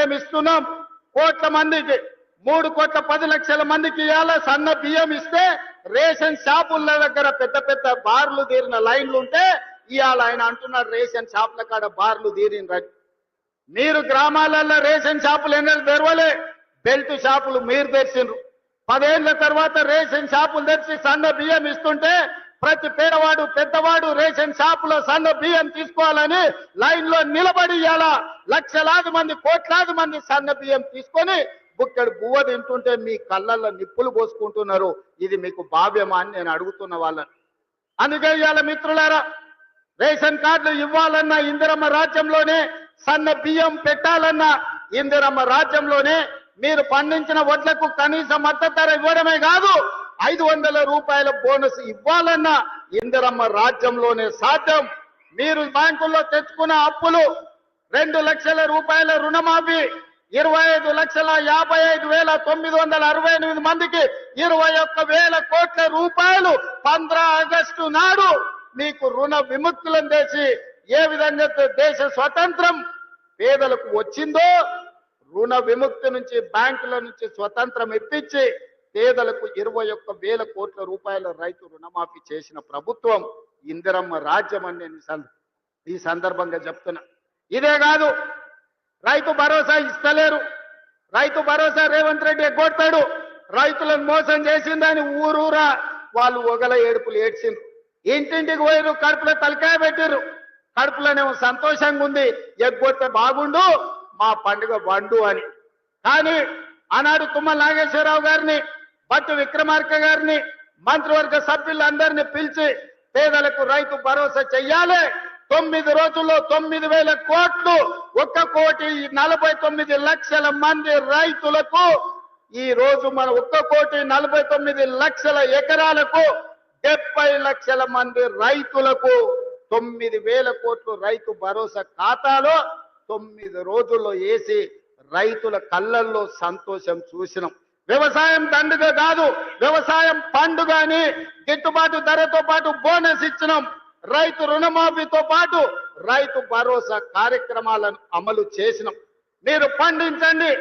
మేము ఇస్తున్నాం. కోట్ల మందికి మూడు కోట్ల పది లక్షల మందికి ఇవాళ సన్న బియ్యం ఇస్తే రేషన్ షాపుల దగ్గర పెద్ద పెద్ద బార్లు తీరిన లైన్లు ఉంటే ఇవాళ ఆయన అంటున్నాడు రేషన్ షాపుల కాడ బార్లు తీరిన మీరు గ్రామాలలో రేషన్ షాపులు ఎన్నడూ తెరవలే. బెల్ట్ షాపులు మీరు తెరిచిండ్రు పదేళ్ళ తర్వాత రేషన్ షాపులు తెరిచి సన్న బియ్యం ఇస్తుంటే ప్రతి పేదవాడు పెద్దవాడు రేషన్ షాపులో సన్న బియ్యం తీసుకోవాలని లైన్లో నిలబడి ఇవాళ లక్షలాది మంది కోట్లాది మంది సన్న బియ్యం తీసుకొని బుక్కడు బువ్వ తింటుంటే మీ కళ్ళల్లో నిప్పులు పోసుకుంటున్నారు. ఇది మీకు భావ్యమా అని నేను అడుగుతున్న వాళ్ళని. అందుకే ఇవాళ మిత్రులారా రేషన్ కార్డులు ఇవ్వాలన్నా ఇందిరమ్మ రాజ్యంలోనే సన్న బియ్యం పెట్టాలన్నా ఇందిరమ్మ రాజ్యంలోనే మీరు పండించిన వడ్లకు కనీస మద్దతు ధర ఇవ్వడమే కాదు ఐదు వందల రూపాయల బోనస్ ఇవ్వాలన్న ఇందిరమ్మ రాజ్యంలోనే సాధ్యం. మీరు బ్యాంకుల్లో తెచ్చుకున్న అప్పులు రెండు లక్షల రూపాయల రుణమాఫీ ఇరవై ఐదు లక్షల యాభై ఐదు వేల తొమ్మిది వందల అరవై ఎనిమిది మందికి ఇరవై ఒక్క వేల కోట్ల రూపాయలు పంద్రా ఆగస్టు నాడు మీకు రుణ విముక్తులను చేసి ఏ విధంగా దేశ స్వతంత్రం పేదలకు వచ్చిందో రుణ విముక్తి నుంచి బ్యాంకుల నుంచి స్వతంత్రం ఇప్పించి పేదలకు ఇరవై ఒక్క వేల కోట్ల రూపాయల రైతు రుణమాఫీ చేసిన ప్రభుత్వం ఇందిరమ్మ రాజ్యం అని నేను ఈ సందర్భంగా చెప్తున్నా. ఇదే కాదు రైతు భరోసా ఇస్తలేరు. రైతు భరోసా రేవంత్ రెడ్డి ఎగ్గొడతాడు. రైతులను మోసం చేసిందని ఊరూరా వాళ్ళు ఒగల ఏడుపులు ఏడ్చిండ్రు. ఇంటింటికి పోయిరు కడుపులో తలకాయ పెట్టిర్రు. కడుపులోనేమో సంతోషంగా ఉంది. ఎగ్గొడితే బాగుండు మా పండుగ వండు అని. కానీ ఆనాడు తుమ్మ నాగేశ్వరరావు గారిని భట్టు విక్రమార్క గారిని మంత్రివర్గ సభ్యులందరినీ పిలిచి పేదలకు రైతు భరోసా చెయ్యాలి. తొమ్మిది రోజుల్లో తొమ్మిది వేల కోట్లు ఒక్క కోటి నలభై తొమ్మిది లక్షల మంది రైతులకు ఈ రోజు మన ఒక్క కోటి నలభై తొమ్మిది లక్షల ఎకరాలకు డెబ్బై లక్షల మంది రైతులకు తొమ్మిది వేల కోట్లు రైతు భరోసా ఖాతాలో తొమ్మిది రోజుల్లో వేసి రైతుల కళ్ళల్లో సంతోషం చూసినాం. వ్యవసాయం దండుగ కాదు వ్యవసాయం పండుగ అని గిట్టుబాటు ధరతో పాటు బోనస్ ఇచ్చినాం. రైతు రుణమాఫీతో పాటు రైతు భరోసా కార్యక్రమాలను అమలు చేసినాం. మీరు పండించండి.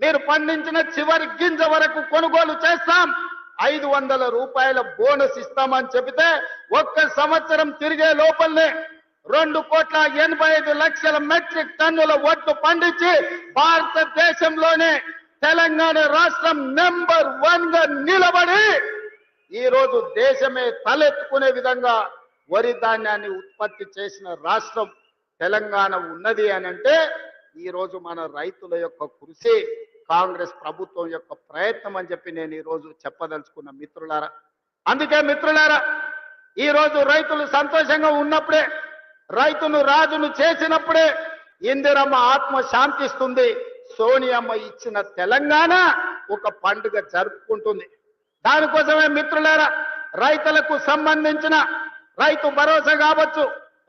మీరు పండించిన చివరి గింజ వరకు కొనుగోలు చేస్తాం. ఐదు వందల రూపాయల బోనస్ ఇస్తామని చెబితే ఒక్క సంవత్సరం తిరిగే లోపలనే రెండు కోట్ల ఎనభై ఐదు లక్షల మెట్రిక్ టన్నుల వడ్లు పండించి భారతదేశంలోనే తెలంగాణ రాష్ట్రం నెంబర్ వన్గా నిలబడి ఈరోజు దేశమే తలెత్తుకునే విధంగా వరి ధాన్యాన్ని ఉత్పత్తి చేసిన రాష్ట్రం తెలంగాణ ఉన్నది అని అంటే ఈరోజు మన రైతుల యొక్క కృషి కాంగ్రెస్ ప్రభుత్వం యొక్క ప్రయత్నం అని చెప్పి నేను ఈ రోజు చెప్పదలుచుకున్న మిత్రులారా. అందుకే మిత్రులారా ఈ రోజు రైతులు సంతోషంగా ఉన్నప్పుడే రైతును రాజును చేసినప్పుడే ఇందిరమ్మ ఆత్మ శాంతిస్తుంది. సోనియమ్మ ఇచ్చిన తెలంగాణ ఒక పండుగ జరుపుకుంటుంది. దానికోసమే మిత్రులారా రైతులకు సంబంధించిన రైతు భరోసా కావచ్చు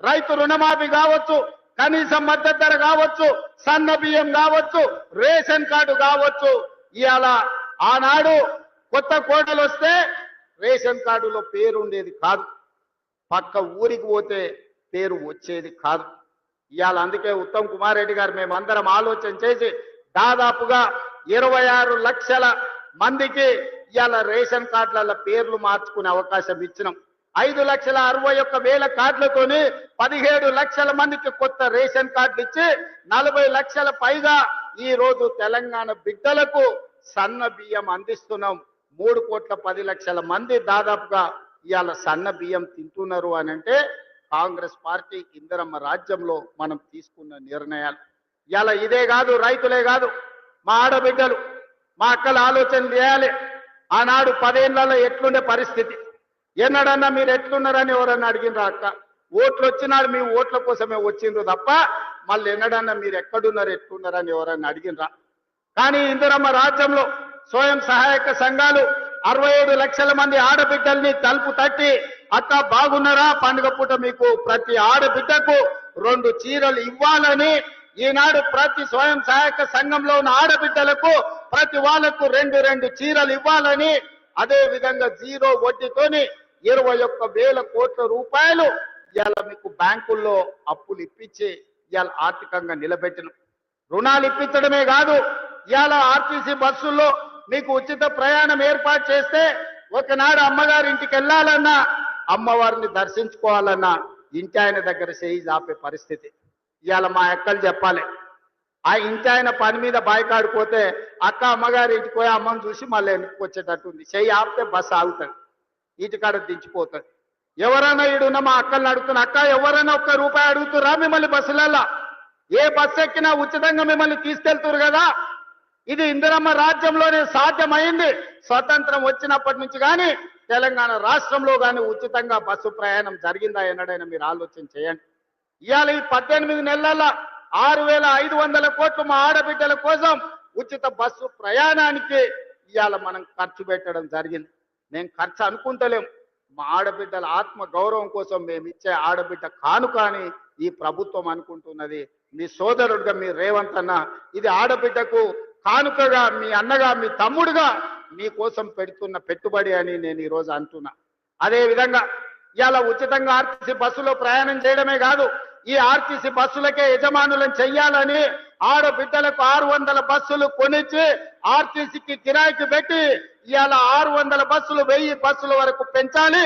రైతు రుణమాఫీ కావచ్చు కనీస మద్దతు ధర కావచ్చు సన్న బియ్యం కావచ్చు రేషన్ కార్డు కావచ్చు. ఇవాళ ఆనాడు కొత్త కోటలు వస్తే రేషన్ కార్డులో పేరు ఉండేది కాదు. పక్క ఊరికి పోతే పేరు వచ్చేది కాదు. ఇవాళ అందుకే ఉత్తమ్ కుమార్ రెడ్డి గారు మేమందరం ఆలోచన చేసి దాదాపుగా ఇరవై ఆరు లక్షల మందికి ఇవాళ రేషన్ కార్డుల పేర్లు మార్చుకునే అవకాశం ఇచ్చినాం. ఐదు లక్షల అరవై ఒక్క వేల కార్డులతోని పదిహేడు లక్షల మందికి కొత్త రేషన్ కార్డులు ఇచ్చి నలభై లక్షల పైగా ఈ రోజు తెలంగాణ బిడ్డలకు సన్న బియ్యం అందిస్తున్నాం. మూడు కోట్ల పది లక్షల మంది దాదాపుగా ఇవాళ సన్న బియ్యం తింటున్నారు అని అంటే కాంగ్రెస్ పార్టీ ఇందిరమ్మ రాజ్యంలో మనం తీసుకున్న నిర్ణయాలు. ఇలా ఇదే కాదు రైతులే కాదు మా ఆడబిడ్డలు మా అక్కల ఆలోచన చేయాలి. ఆనాడు పదేళ్ళలో ఎట్లుండే పరిస్థితి? ఎన్నడన్నా మీరు ఎట్లున్నారని ఎవరన్నా అడిగినరా అక్క? ఓట్లు వచ్చినాడు మీ ఓట్ల కోసమే వచ్చిండ్రు తప్ప మళ్ళీ ఎన్నడన్నా మీరు ఎక్కడున్నారు ఎట్లున్నారని ఎవరన్నా అడిగినరా? కానీ ఇందిరమ్మ రాజ్యంలో స్వయం సహాయక సంఘాలు అరవై ఏడు లక్షల మంది ఆడబిడ్డల్ని తలుపు తట్టి అక్క బాగున్నారా? పండుగ పూట మీకు ప్రతి ఆడబిడ్డకు రెండు చీరలు ఇవ్వాలని ఈనాడు ప్రతి స్వయం సహాయక సంఘంలో ఉన్న ఆడబిడ్డలకు ప్రతి వాళ్ళకు రెండు రెండు చీరలు ఇవ్వాలని అదే విధంగా జీరో వడ్డీతోని ఇరవై ఒక్క వేల కోట్ల రూపాయలు ఇవాళ మీకు బ్యాంకుల్లో అప్పులు ఇప్పించి ఇవాళ ఆర్థికంగా నిలబెట్టిన. రుణాలు ఇప్పించడమే కాదు ఇవాళ ఆర్టీసీ బస్సుల్లో మీకు ఉచిత ప్రయాణం ఏర్పాటు చేస్తే ఒకనాడు అమ్మగారి ఇంటికి వెళ్ళాలన్నా అమ్మవారిని దర్శించుకోవాలన్నా ఇంటి ఆయన దగ్గర చేయి ఆపే పరిస్థితి. ఇవాళ మా అక్కలు చెప్పాలి. ఆ ఇంటి ఆయన పని మీద బాయికాడిపోతే అక్క అమ్మగారి ఇంటికి పోయి అమ్మని చూసి మళ్ళీ వెనక్కి వచ్చేటట్టు ఉంది చెయ్యి ఆపితే బస్సు ఆగుతుంది. ఇటుకాడ దించిపోతుంది. ఎవరైనా ఈడున్న మా అక్కల్ని అడుగుతున్నా అక్క ఎవరైనా ఒక్క రూపాయి అడుగుతురా మిమ్మల్ని బస్సులలో ఏ బస్సు ఎక్కినా ఉచితంగా మిమ్మల్ని తీసుకెళ్తురు కదా? ఇది ఇందిరమ్మ రాజ్యంలోనే సాధ్యమైంది. స్వతంత్రం వచ్చినప్పటి నుంచి కానీ తెలంగాణ రాష్ట్రంలో కానీ ఉచితంగా బస్సు ప్రయాణం జరిగిందా ఎన్నడైనా మీరు ఆలోచన చేయండి. ఇవాళ ఈ పద్దెనిమిది నెలల ఆరు వేల ఐదు వందల కోట్లు మా ఆడబిడ్డల కోసం ఉచిత బస్సు ప్రయాణానికి ఇవాళ మనం ఖర్చు పెట్టడం జరిగింది. మేము ఖర్చు అనుకుంటలేం. మా ఆడబిడ్డల ఆత్మ గౌరవం కోసం మేము ఇచ్చే ఆడబిడ్డ కానుక అని ఈ ప్రభుత్వం అనుకుంటున్నది. మీ సోదరుడుగా మీ రేవంత్ అన్న ఇది ఆడబిడ్డకు కానుకగా మీ అన్నగా మీ తమ్ముడుగా మీ కోసం పెడుతున్న పెట్టుబడి అని నేను ఈరోజు అంటున్నా. అదేవిధంగా ఇవాళ ఉచితంగా ఆర్టీసీ బస్సులో ప్రయాణం చేయడమే కాదు ఈ ఆర్టీసీ బస్సులకే యజమానులను చెయ్యాలని ఆడబిడ్డలకు ఆరు వందల బస్సులు కొనిచ్చి ఆర్టీసీకి కిరాయికి పెట్టి ఇవాళ ఆరు వందల బస్సులు వెయ్యి బస్సుల వరకు పెంచాలి.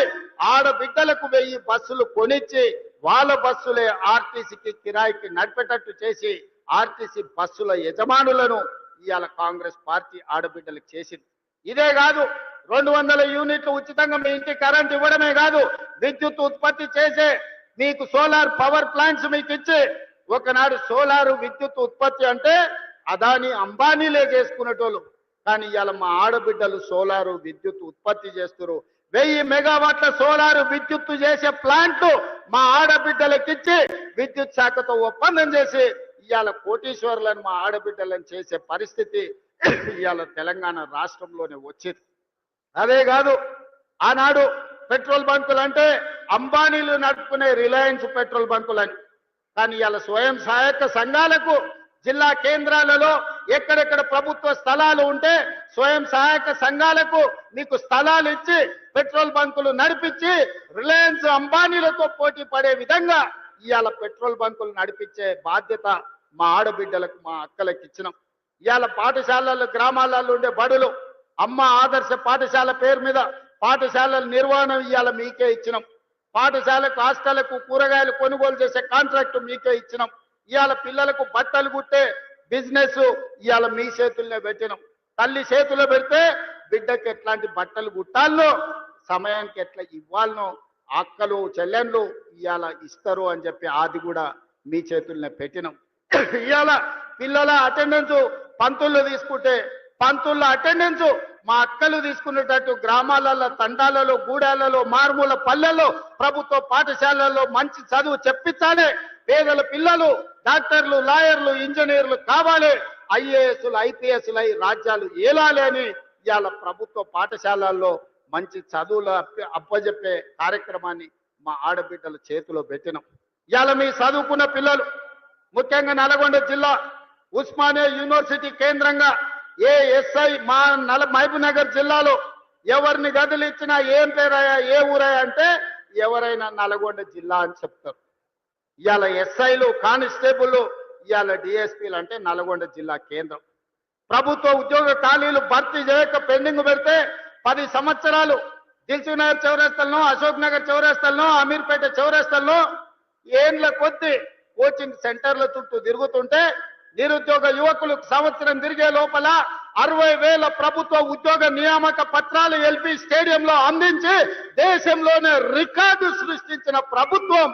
ఆడబిడ్డలకు వెయ్యి బస్సులు కొనిచ్చి వాళ్ళ బస్సులే ఆర్టీసీకి కిరాయికి నడిపేటట్టు చేసి ఆర్టీసీ బస్సుల యజమానులను ఇవాళ కాంగ్రెస్ పార్టీ ఆడబిడ్డలకు చేసింది. ఇదే కాదు రెండు వందల యూనిట్లు ఉచితంగా మీ ఇంటి కరెంట్ ఇవ్వడమే కాదు విద్యుత్ ఉత్పత్తి చేసే మీకు సోలార్ పవర్ ప్లాంట్స్ మీకు ఇచ్చి ఒకనాడు సోలార్ విద్యుత్ ఉత్పత్తి అంటే అదాని అంబానీలే చేసుకునేటోళ్ళు. కానీ ఇవాళ మా ఆడబిడ్డలు సోలారు విద్యుత్ ఉత్పత్తి చేస్తారు వెయ్యి మెగావాట్ల సోలారు విద్యుత్ చేసే ప్లాంట్ మా ఆడబిడ్డలకిచ్చి విద్యుత్ శాఖతో ఒప్పందం చేసి ఇవాళ కోటీశ్వరులను మా ఆడబిడ్డలను చేసే పరిస్థితి ఇవాళ తెలంగాణ రాష్ట్రంలోనే వచ్చింది. అదే కాదు ఆనాడు పెట్రోల్ బంకులు అంటే అంబానీలు నడుపుకునే రిలయన్స్ పెట్రోల్ బంకులని. కానీ ఇలా స్వయం సహాయక సంఘాలకు జిల్లా కేంద్రాలలో ఎక్కడెక్కడ ప్రభుత్వ స్థలాలు ఉంటే స్వయం సహాయక సంఘాలకు మీకు స్థలాలు ఇచ్చి పెట్రోల్ బంకులు నడిపించి రిలయన్స్ అంబానీలతో పోటీ పడే విధంగా ఇవాళ పెట్రోల్ బంకులు నడిపించే బాధ్యత మా ఆడబిడ్డలకు మా అక్కలకు ఇచ్చినాం. ఇవాళ పాఠశాలలు గ్రామాలలో ఉండే బడులు అమ్మ ఆదర్శ పాఠశాల పేరు మీద పాఠశాలల నిర్వహణ ఇవాళ మీకే ఇచ్చినాం. పాఠశాలకు హాస్టళ్ళకు కూరగాయలు కొనుగోలు చేసే కాంట్రాక్ట్ మీకే ఇచ్చినాం. ఇవాళ పిల్లలకు బట్టలు కుట్టే బిజినెస్ ఇవాళ మీ చేతుల్నే పెట్టినాం. తల్లి చేతిలో పెడితే బిడ్డకి ఎట్లాంటి బట్టలు కుట్టాలనో సమయానికి ఎట్లా ఇవ్వాలనో అక్కలు చెల్లెళ్ళు ఇవాళ ఇస్తారు అని చెప్పి అది కూడా మీ చేతుల్నే పెట్టినాం. ఇవాళ పిల్లల అటెండెన్స్ పంతుల్లో తీసుకుంటే పంతుల్లో అటెండెన్స్ మా అక్కలు తీసుకునేటట్టు గ్రామాలలో తండాలలో గూడాలలో మారుమూల పల్లెల్లో ప్రభుత్వ పాఠశాలల్లో మంచి చదువు చెప్పించాలి. పేదల పిల్లలు డాక్టర్లు లాయర్లు ఇంజనీర్లు కావాలి. ఐఏఎస్లు ఐపీఎస్లు అయి రాజ్యాలు ఏలాలి అని ఇవాళ ప్రభుత్వ పాఠశాలల్లో మంచి చదువులు అప్ప- అప్పజెప్పే కార్యక్రమాన్ని మా ఆడబిడ్డల చేతిలో పెట్టినాం. ఇవాళ మీ చదువుకున్న పిల్లలు ముఖ్యంగా నల్గొండ జిల్లా ఉస్మానియా యూనివర్సిటీ కేంద్రంగా ఏ ఎస్ఐ మా నల మహబూబ్ జిల్లాలో ఎవరిని గదులు ఇచ్చినా ఏం పేరయ్యా ఏ ఊరయ్యా అంటే ఎవరైనా నల్గొండ జిల్లా అని చెప్తారు. ఇవాళ ఎస్ఐలు కానిస్టేబుల్ ఇవాళ డిఎస్పీలు అంటే నల్గొండ జిల్లా కేంద్రం. ప్రభుత్వ ఉద్యోగ ఖాళీలు భర్తీ చేయక పెండింగ్ పెడితే పది సంవత్సరాలు దిల్సుఖ్ నగర్ చౌరస్తలను అశోక్ నగర్ చౌరస్తలను అమీర్పేట చౌరస్తలను ఏండ్ల కొద్ది కోచింగ్ సెంటర్ల చుట్టూ తిరుగుతుంటే నిరుద్యోగ యువకులు సంవత్సరం తిరిగే లోపల అరవై వేల ప్రభుత్వ ఉద్యోగ నియామక పత్రాలు ఎల్పి స్టేడియంలో అందించి దేశంలోనే రికార్డు సృష్టించిన ప్రభుత్వం